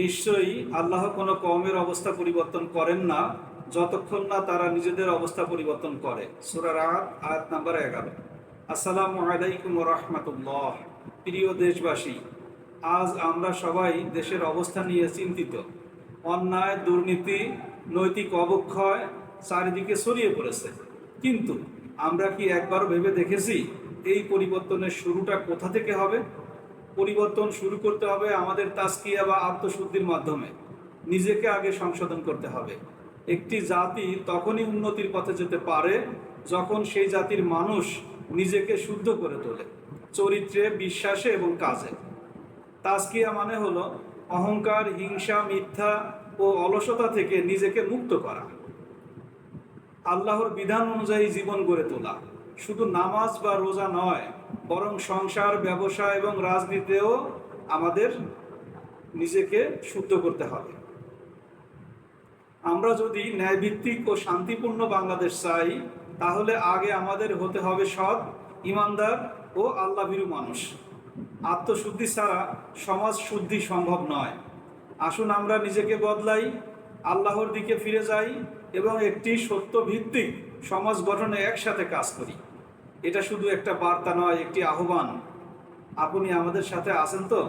নিশ্চয়ই আল্লাহ কোনো কমের অবস্থা পরিবর্তন করেন না, যতক্ষণ না তারা নিজেদের অবস্থা পরিবর্তন করে। সুরার আয়াত নাম্বার এগারো। আসসালামু আলাইকুম রহমতুল্লাহ। প্রিয় দেশবাসী, আজ আমরা সবাই দেশের অবস্থা নিয়ে চিন্তিত। অন্যায়, দুর্নীতি, নৈতিক অবক্ষয় চারিদিকে ছড়িয়ে পড়েছে। কিন্তু আমরা কি একবার ভেবে দেখেছি এই পরিবর্তনের শুরুটা কোথা থেকে হবে? পরিবর্তন শুরু করতে হবে আমাদের তাস্কিয়া বা আত্মশুদ্ধির মাধ্যমে। নিজেকে আগে সংশোধন করতে হবে। একটি জাতি তখনই উন্নতির পথে যেতে পারে যখন সেই জাতির মানুষ নিজেকে শুদ্ধ করে তোলে, চরিত্রে, বিশ্বাসে এবং কাজে। তাস্কিয়া মানে হলো অহংকার, হিংসা, মিথ্যা ও অলসতা থেকে নিজেকে মুক্ত করা। আল্লাহর বিধান অনুযায়ী জীবন গড়ে তোলা। শুধু নামাজ বা রোজা নয়, বরং সংসার ব্যবসা এবং রাজনীতিতেও আমাদের নিজেকে শুদ্ধ করতে হবে। আমরা যদি ন্যায়ভিত্তিক ও শান্তিপূর্ণ বাংলাদেশ চাই, তাহলে আগে আমাদের হতে হবে সৎ, ইমানদার ও আল্লাভীরু মানুষ। আত্মশুদ্ধি ছাড়া সমাজ শুদ্ধি সম্ভব নয়। আসুন আমরা নিজেকে বদলাই, আল্লাহর দিকে ফিরে যাই এবং একটি সত্য ভিত্তিক সমাজ গঠনে একসাথে কাজ করি। এটা শুধু একটা বার্তা নয় একটি আহ্বান। আপনি আমাদের সাথে আছেন তো?